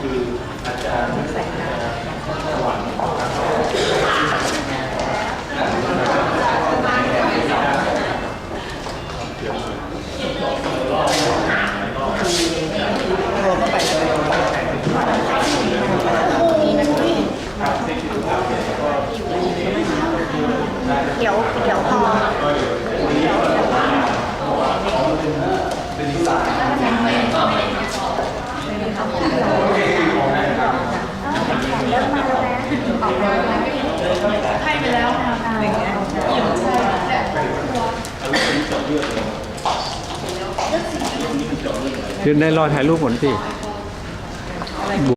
คืออาจารย์ใส่ตาสวรรค์องการสอนเดี๋ยวเดี๋ยวพอ ให้นปแร้อยได้รอถ่ายรูปผลสิ